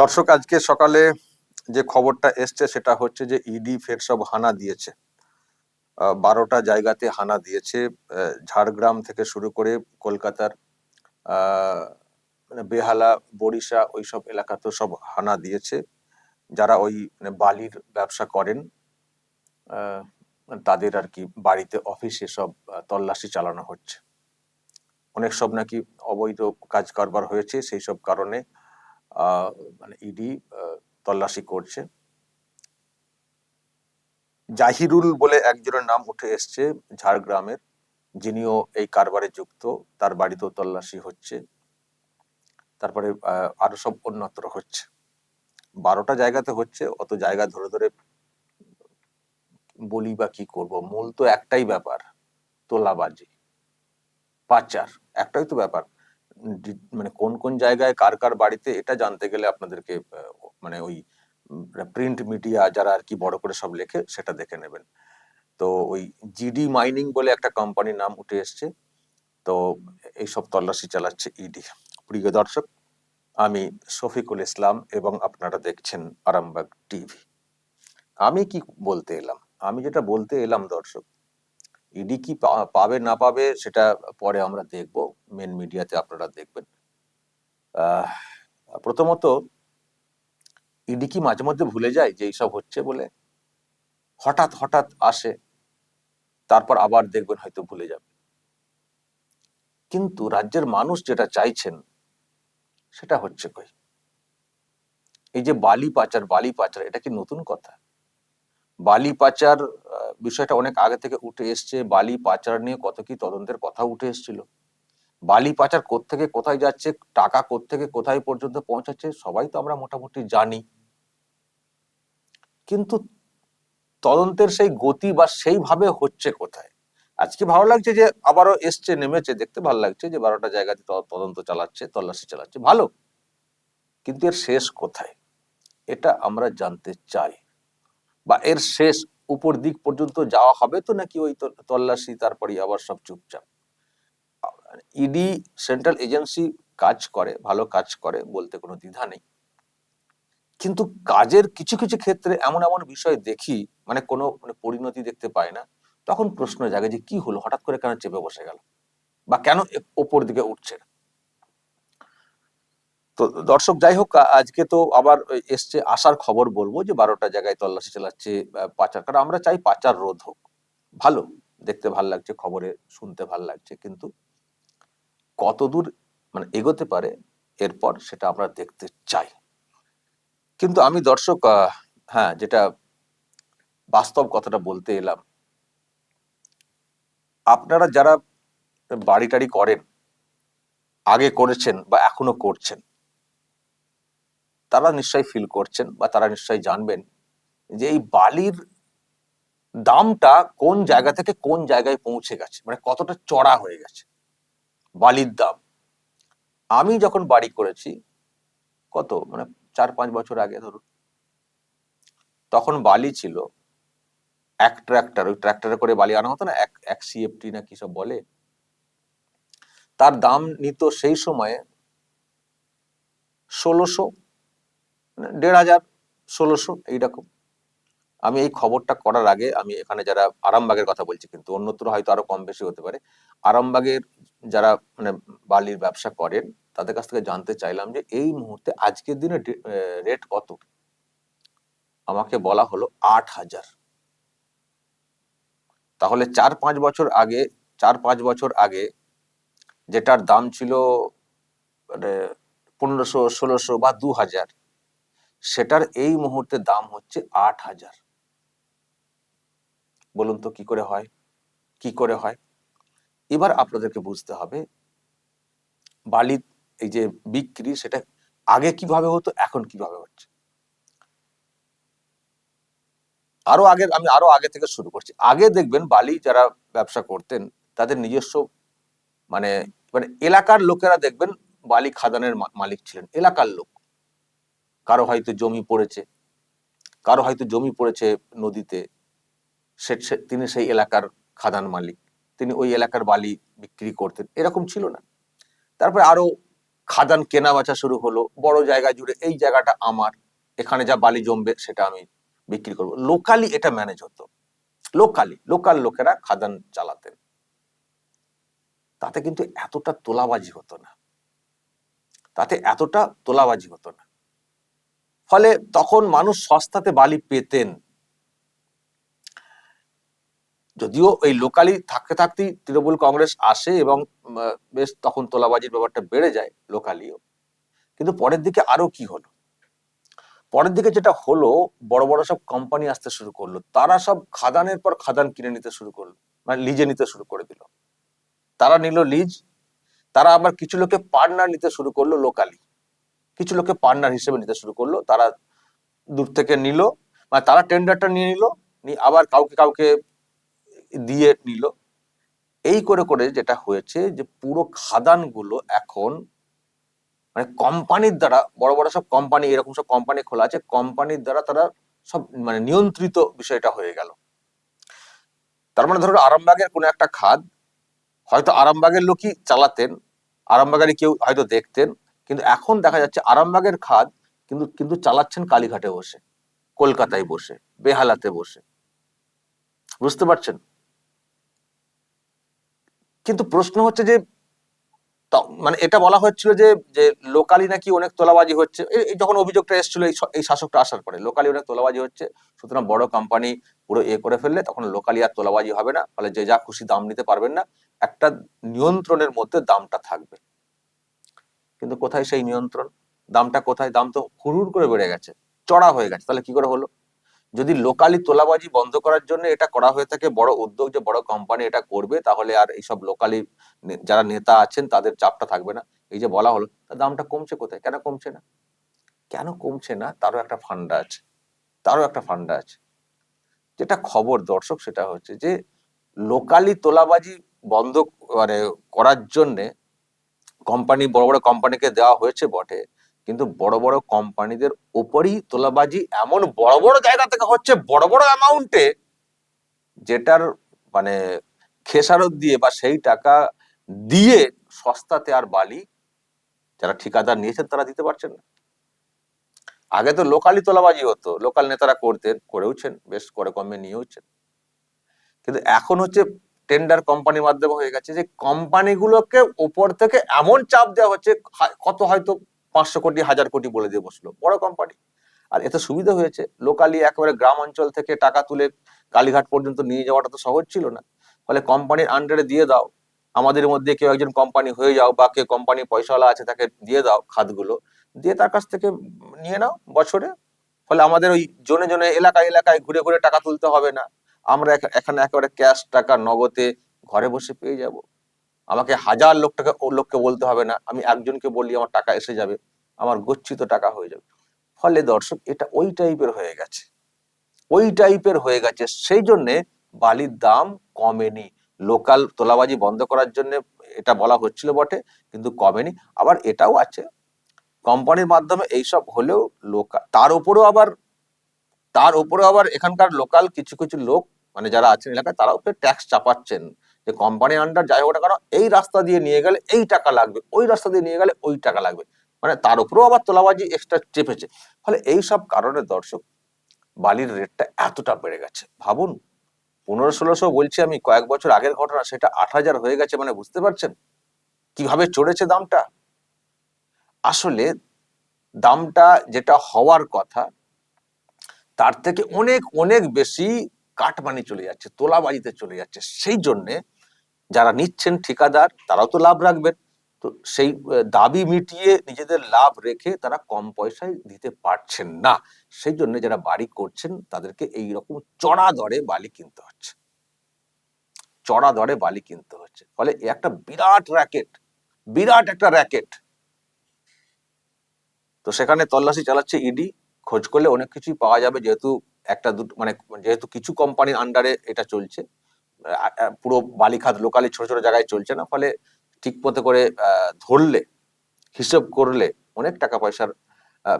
দর্শক, আজকে সকালে যে খবরটা এসছে সেটা হচ্ছে যে ইডি ফের সব হানা দিয়েছে। বারোটা জায়গাতে হানা দিয়েছে। ঝাড়গ্রাম থেকে শুরু করে কলকাতার মানে বেহালা, বরিশা ওইসব এলাকাতে সব হানা দিয়েছে। যারা ওই মানে বালির ব্যবসা করেন তাদের আর কি বাড়িতে অফিসে সব তল্লাশি চালানো হচ্ছে। অনেক সব নাকি অবৈধ কাজ কারবার হয়েছে, সেই সব কারণে মানে ইডি তল্লাশি করছে। জাহিরুল বলে একজনের নাম উঠে এসছে ঝাড়গ্রামের, যিনিও এই কারবারে যুক্ত, তার বাড়িতেও তল্লাশি হচ্ছে। তারপরে আরও সব অন্যত্র হচ্ছে। বারোটা জায়গাতে হচ্ছে, অত জায়গা ধরে ধরে বলি বা কি করব? মূল তো একটাই ব্যাপার, তোলাবাজি। পাচার, একটাই তো ব্যাপার। মানে কোন কোন জায়গায় কার কার বাড়িতে এটা জানতে গেলে আপনাদেরকে মানে ওই প্রিন্ট মিডিয়া যারা আর কি বড় করে সব লেখে সেটা দেখে নেবেন। তো ওই জিডি মাইনিং বলে একটা কোম্পানির নাম উঠে এসছে। তো এইসব তল্লাশি চালাচ্ছে ইডি প্রিয় দর্শক, আমি শফিকুল ইসলাম এবং আপনারা দেখছেন আরামবাগ টিভি আমি কি বলতে এলাম? আমি যেটা বলতে এলাম দর্শক ইডি কি পা- পাবে না পাবে সেটা পরে আমরা দেখব। মেন মিডিয়াতে আপনারা দেখবেন। প্রথমত, ইডি কি মাঝে মধ্যে ভুলে যায় যে এইসব হচ্ছে বলে? হঠাৎ হঠাৎ আসে, তারপর আবার দেখবেন হয়তো ভুলে যাবে। কিন্তু রাজ্যের মানুষ যেটা চাইছেন, সেটা হচ্ছে কই? এই যে বালি পাচার বালি পাচার, এটা কি নতুন কথা? বালি পাচার বিষয়টা অনেক আগে থেকে উঠে এসছে। বালি পাচার নিয়ে কত কি তদন্তের কথা উঠে এসেছিল। বালি পাচার কোত্থেকে কোথায় যাচ্ছে, টাকা কোত্থেকে কোথায় পর্যন্ত পৌঁছাচ্ছে, সবাই তো আমরা মোটামুটি জানি। কিন্তু তদন্তের সেই গতি বা সেইভাবে হচ্ছে কোথায়? আজকে ভালো লাগছে যে আবারও এসছে, নেমেছে, দেখতে ভালো লাগছে যে বারোটা জায়গাতে তদন্ত চালাচ্ছে, তল্লাশি চালাচ্ছে, ভালো। কিন্তু এর শেষ কোথায়? এটা আমরা জানতে চাই। বা এর শেষ উপর দিক পর্যন্ত যাওয়া হবে তো নাকি ওই তল্লাশি তারপরে আবার সব চুপচাপ? ইডি সেন্ট্রাল এজেন্সি কাজ করে, ভালো কাজ করে বলতে কোনো দ্বিধা নেই। কিন্তু কাজের কিছু কিছু ক্ষেত্রে এমন এমন বিষয় দেখি মানে কোনো মানে পরিণতি দেখতে পায় না, তখন প্রশ্ন জাগে যে কি হলো, হঠাৎ করে কেন চেপে বসে গেল? বা কেন ওপর দিকে উঠছে? তো দর্শক, যাই হোক আজকে তো আবার এসছে আসার খবর বলব যে বারোটা জায়গায় তল্লাশি চালাচ্ছে পাচার। কারণ আমরা চাই পাচার রোধ হোক। ভালো, দেখতে ভালো লাগছে, খবরে শুনতে ভালো লাগছে, কিন্তু কতদূর মানে এগোতে পারে, এরপর সেটা আমরা দেখতে চাই। কিন্তু আমি দর্শক হ্যাঁ যেটা বাস্তব কথাটা বলতে এলাম, আপনারা যারা বাড়ি টাড়ি করেন, আগে করেছেন বা এখনও করছেন, তারা নিশ্চয়ই ফিল করছেন বা তারা নিশ্চয়ই জানবেন যে এই বালির দামটা কোন জায়গা থেকে কোন জায়গায় পৌঁছে গেছে মানে কতটা চড়া হয়ে গেছে। বালির দাম। আমি যখন বাড়ি করেছি, কত? মানে চার, পাঁচ বছর আগে ধরুন। তখন বালি ছিল, এক ট্র্যাক্টর, ওই ট্র্যাক্টরে করে বালি আনা হতো না? এক এক সিএফটি না কি সব বলে? তার দাম নিত সেই সময়ে ষোলোশো মানে দেড় হাজার ষোলোশো, এইরকম। আমি এই খবরটা করার আগে আমি এখানে যারা আরামবাগের কথা বলছি, কিন্তু অন্যত্র হয়তো আরও কম বেশি হতে পারে, আরামবাগের যারা মানে বালির ব্যবসা করেন, তাদের কাছ থেকে জানতে চাইলাম যে এই মুহূর্তে আজকের দিনে রেট কত? আমাকে বলা হলো আট হাজার। তাহলে চার পাঁচ বছর আগে, চার পাঁচ বছর আগে যেটার দাম ছিল মানে পনেরোশো, ষোলোশো বা দু হাজার, সেটার এই মুহূর্তে দাম হচ্ছে আট হাজার। বলুন তো, কি করে হয়? কি করে হয়? এবার আপনাদেরকে বুঝতে হবে বালি এই যে বিক্রি, সেটা আগে কীভাবে হতো, এখন কীভাবে হচ্ছে? আরও আগে, আমি আরও আগে থেকে শুরু করছি। আগে দেখবেন বালি যারা ব্যবসা করতেন, তাদের নিজস্ব মানে মানে এলাকার লোকেরা দেখবেন বালি খাদানের মালিক ছিলেন, এলাকার লোক। কারও হয়তো জমি পড়েছে, কারও হয়তো জমি পড়েছে নদীতে সে তিনি সেই এলাকার খাদান মালিক। তিনি ওই এলাকার বালি বিক্রি করতেন। এরকম ছিল না। তারপরে আরও খাদান কেনা বেচা শুরু হলো। বড় জায়গা জুড়ে এই জায়গাটা আমার। এখানে যা বালি জমবে সেটা আমি বিক্রি করব। লোকালি এটা ম্যানেজ হতো। লোকালি, লোকাল লোকেরা খাদান চালাতেন। তাতে কিন্তু এতটা তোলাবাজি হতো না। তাতে এতটা তোলাবাজি হতো না। ফলে তখন মানুষ সস্তাতে বালি পেতেন। যদিও এই লোকালি থাকতে থাকতেই তৃণমূল কংগ্রেস আসে এবং বেশ তখন তোলাবাজির ব্যাপারটা বেড়ে যায় লোকালিও কিন্তু পরের দিকে আরও কি হলো? পরের দিকে যেটা হলো, বড় বড় সব কোম্পানি আসতে শুরু করল। তারা সব খাদানের পর খাদান কিনে নিতে শুরু করল মানে লিজে নিতে শুরু করে দিল। তারা নিল লিজ তারা আবার কিছু লোকে পার্টনার নিতে শুরু করল লোকালি কিছু লোকে পার্টনার হিসেবে নিতে শুরু করল, তারা দূর থেকে নিল মানে তারা টেন্ডারটা নিয়ে নিল আবার কাউকে কাউকে দিয়ে নিল। এই করে করে যেটা হয়েছে যে পুরো খাদানগুলো এখন মানে কোম্পানির দ্বারা, বড় বড় সব কোম্পানি, এরকম সব কোম্পানি খোলা আছে, কোম্পানির দ্বারা তারা সব মানে নিয়ন্ত্রিত বিষয়টা হয়ে গেল। তার মানে ধরো আরামবাগের কোনো একটা খাদ, হয়তো আরামবাগের লোকই চালাতেন, আরামবাগেরই কেউ হয়তো দেখতেন, কিন্তু এখন দেখা যাচ্ছে আরামবাগের খাদ কিন্তু কিন্তু চালাচ্ছেন কালীঘাটে বসে, কলকাতায় বসে, বেহালাতে বসে। বুঝতে পারছেন? কিন্তু প্রশ্ন হচ্ছে যে মানে এটা বলা হচ্ছিল যে যে লোকালি নাকি অনেক তোলাবাজি হচ্ছে। যখন অভিযোগটা এসেছিল, এই শাসকটা আসার পরে, লোকালি অনেক তোলাবাজি হচ্ছে, সুতরাং বড় কোম্পানি পুরো এ করে ফেললে তখন লোকালি আর তোলাবাজি হবে না, ফলে যে যা খুশি দাম নিতে পারবেন না, একটা নিয়ন্ত্রণের মধ্যে দামটা থাকবে। কিন্তু কোথায় সেই নিয়ন্ত্রণ? দামটা কোথায়? দাম তো হুড় করে বেড়ে গেছে, চড়া হয়ে গেছে। তাহলে কি করে হলো? যদি লোকালি তোলাবাজি বন্ধ করার জন্য এটা করা হয়ে থাকে, বড় উদ্যোগ যে বড় কোম্পানি এটা করবে, তাহলে আর এইসব লোকালি যারা নেতা আছেন তাদের চাপটা থাকবে না। এই যে বলা হলো দামটা কমছে কোথায়? কেন কমছে না? কেন কমছে না? তারও একটা ফান্ডা আছে। তারও একটা ফান্ডা আছে। যেটা খবর দর্শক সেটা হচ্ছে যে লোকালি তোলাবাজি বন্ধ মানে করার জন্যে কোম্পানি বড় বড় কোম্পানিকে দেওয়া হয়েছে বটে। কিন্তু বড় বড় কোম্পানিদের ওপরই তোলাবাজি এমন বড় বড় জায়গা থেকে হচ্ছে বড় বড় অ্যামাউন্টে যেটার মানে খেসারত দিয়ে বা সেই টাকা দিয়ে সস্তাতে আর বালি যারা ঠিকাদার নিয়েছেন তারা দিতে পারছেন না। আগে তো লোকালি তোলাবাজি হতো লোকাল নেতারা করতেন করেওছেন, বেশ করে কমে নিয়েওছেন। কিন্তু এখন হচ্ছে টেন্ডার কোম্পানির মাধ্যমে হয়ে গেছে যে কোম্পানিগুলোকে উপর থেকে এমন চাপ দেওয়া হচ্ছে কত হয়তো পাঁচশো কোটি, হাজার কোটি বলে দিয়ে বসল। বড় কোম্পানি আর এতে সুবিধা হয়েছে লোকালি একেবারে গ্রাম অঞ্চল থেকে টাকা তুলে কালীঘাট পর্যন্ত নিয়ে যাওয়াটা তো সহজ ছিল না। ফলে কোম্পানির আন্ডারে দিয়ে দাও। আমাদের মধ্যে কেউ একজন কোম্পানি হয়ে যাও বা কেউ কোম্পানি পয়সাওয়ালা আছে তাকে দিয়ে দাও খাতগুলো। দিয়ে তার কাছ থেকে নিয়ে নাও বছরে। ফলে আমাদের ওই জনে জনে এলাকায় এলাকায় ঘুরে ঘুরে টাকা তুলতে হবে না। আমরা এখা- এখানে একেবারে ক্যাশ টাকা নগদে ঘরে বসে পেয়ে যাব। আমাকে হাজার লোক টাকা লোককে বলতে হবে না। আমি একজনকে বললি আমার টাকা এসে যাবে। আমার গচ্ছিত টাকা হয়ে যাবে। ফলে দর্শক, এটা ওই টাইপের হয়ে গেছে। ওই টাইপের হয়ে গেছে। সেই জন্যে বালির দাম কমেনি। লোকাল তোলাবাজি বন্ধ করার জন্য এটা বলা হচ্ছিল বটে, কিন্তু কমেনি। আবার এটাও আছে। কোম্পানির মাধ্যমে এইসব হলেও লোকাল তার উপরেও আবার, তার উপরে আবার এখানকার লোকাল কিছু কিছু লোক মানে যারা আছেন এলাকায়, তারাও ট্যাক্স চাপাচ্ছেন। যে কোম্পানি আন্ডার যাই হোক কেন, এই রাস্তা দিয়ে নিয়ে গেলে এই টাকা লাগবে, ওই রাস্তা দিয়ে নিয়ে গেলে ওই টাকা লাগবে। মানে তার উপরেও আবার তোলাবাজি এক্সট্রা চেপেছে। ফলে এই সব কারণে দর্শক বালির রেটটা এতটা বেড়ে গেছে। ভাবুন, পনেরো ষোলোশো বলছি আমি, কয়েক বছর আগের ঘটনা, সেটা আট হাজার হয়ে গেছে মানে বুঝতে পারছেন? কীভাবে চড়েছে দামটা? আসলে দামটা যেটা হওয়ার কথা, তার থেকে অনেক অনেক বেশি কাটমানি চলে যাচ্ছে, তোলাবাজিতে চলে যাচ্ছে। সেই জন্যে যারা নিচ্ছেন ঠিকাদার, তারাও তো লাভ রাখবেন। তো সেই দাবি মিটিয়ে নিজেদের লাভ রেখে তারা কম পয়সায় দিতে পারছেন না। সেই জন্য যারা বাড়ি করছেন, তাদেরকে এই রকম চড়া দরে বালি কিনতে হচ্ছে। চড়া দরে বালি কিনতে হচ্ছে। ফলে একটা বিরাট র্যাকেট, বিরাট একটা র্যাকেট। তো সেখানে তল্লাশি চালাচ্ছে ইডি খোঁজ করলে অনেক কিছুই পাওয়া যাবে যেহেতু একটা দুটো মানে যেহেতু কিছু কোম্পানির আন্ডারে এটা চলছে। পুরো বালিখাত লোকালি ছোট ছোট জায়গায় চলছে না, ফলে ঠিক মতো করে ধরলে, হিসেব করলে অনেক টাকা পয়সার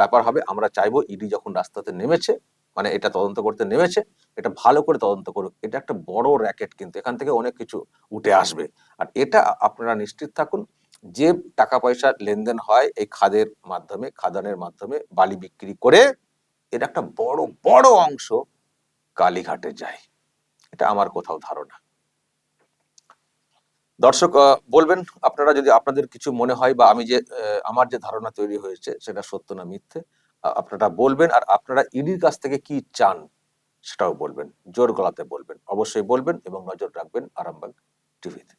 ব্যাপার হবে। আমরা চাইব ইডি যখন রাস্তাতে নেমেছে মানে এটা তদন্ত করতে নেমেছে, এটা ভালো করে তদন্ত করুক। এটা একটা বড় র্যাকেট কিন্তু, এখান থেকে অনেক কিছু উঠে আসবে। আর এটা আপনারা নিশ্চিত থাকুন, যে টাকা পয়সা লেনদেন হয় এই খাদের মাধ্যমে, খাদানের মাধ্যমে বালি বিক্রি করে, এর একটা বড় বড় অংশ কালীঘাটে যায়। এটা আমার কোথাও ধারণা। দর্শক বলবেন, আপনারা যদি আপনাদের কিছু মনে হয় বা আমি যে আমার যে ধারণা তৈরি হয়েছে, সেটা সত্য না মিথ্যে আপনারা বলবেন আর আপনারা ইডির কাছ থেকে কি চান, সেটাও বলবেন, জোর গলাতে বলবেন। অবশ্যই বলবেন এবং নজর রাখবেন আরামবাগ টিভিতে।